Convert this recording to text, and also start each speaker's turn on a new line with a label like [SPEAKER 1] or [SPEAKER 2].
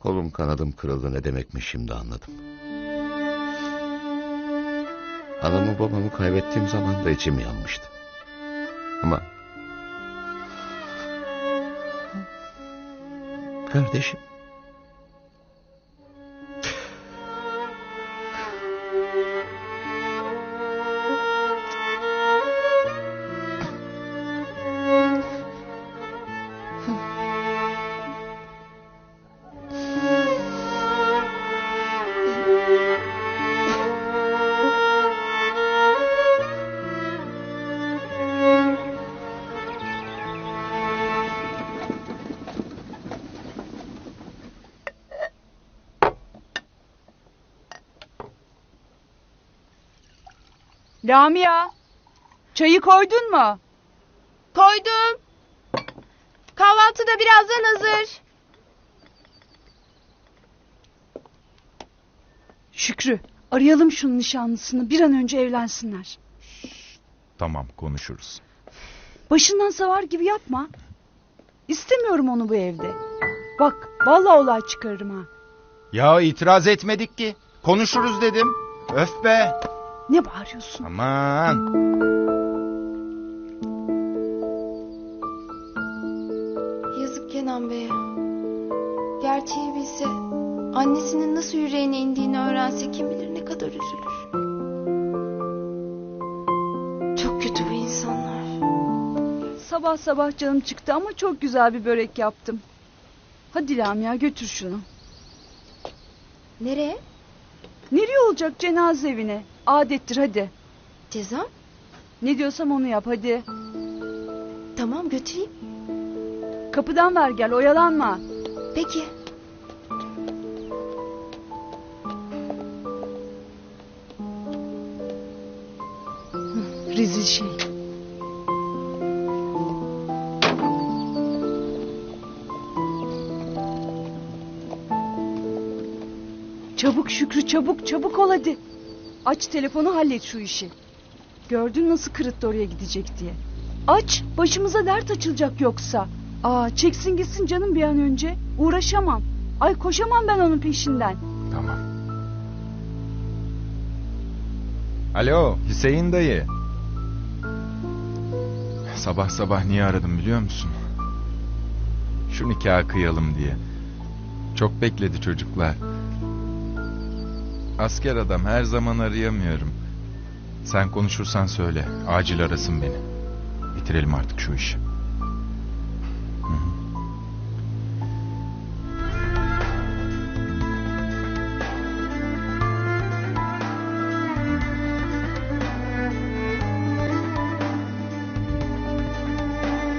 [SPEAKER 1] Kolum kanadım kırıldı ne demekmiş şimdi anladım. Anamı babamı kaybettiğim zaman da içim yanmıştı. Ama... Kardeşim...
[SPEAKER 2] Lamia, çayı koydun mu?
[SPEAKER 3] Koydum. Kahvaltı da birazdan hazır.
[SPEAKER 2] Şükrü, arayalım şunun nişanlısını bir an önce evlensinler.
[SPEAKER 4] Tamam konuşuruz.
[SPEAKER 2] Başından savar gibi yapma. İstemiyorum onu bu evde. Bak, vallahi olay çıkarırım ha.
[SPEAKER 4] Ya itiraz etmedik ki. Konuşuruz dedim. Öf be.
[SPEAKER 2] Ne bağırıyorsun?
[SPEAKER 4] Aman.
[SPEAKER 3] Yazık Kenan Bey'e. Gerçeği bilse, annesinin nasıl yüreğine indiğini öğrense kim bilir ne kadar üzülür. Çok kötü bu insanlar.
[SPEAKER 2] Sabah sabah canım çıktı ama çok güzel bir börek yaptım. Hadi Lamia götür şunu.
[SPEAKER 3] Nereye?
[SPEAKER 2] Nereye olacak cenaze evine? Adettir hadi.
[SPEAKER 3] Cezam?
[SPEAKER 2] Ne diyorsam onu yap hadi.
[SPEAKER 3] Tamam götüreyim.
[SPEAKER 2] Kapıdan ver gel oyalanma.
[SPEAKER 3] Peki.
[SPEAKER 2] Rezil şey. Çabuk Şükrü çabuk çabuk ol hadi. Aç telefonu hallet şu işi. Gördün nasıl kırıttı oraya gidecek diye. Aç başımıza dert açılacak yoksa. Aa çeksin gitsin canım bir an önce. Uğraşamam. Ay koşamam ben onun peşinden.
[SPEAKER 4] Tamam. Alo Hüseyin dayı. Sabah sabah niye aradım biliyor musun? Şu nikahı kıyalım diye. Çok bekledi çocuklar. Asker adam her zaman arayamıyorum. Sen konuşursan söyle. Acil arasın beni. Bitirelim artık şu işi.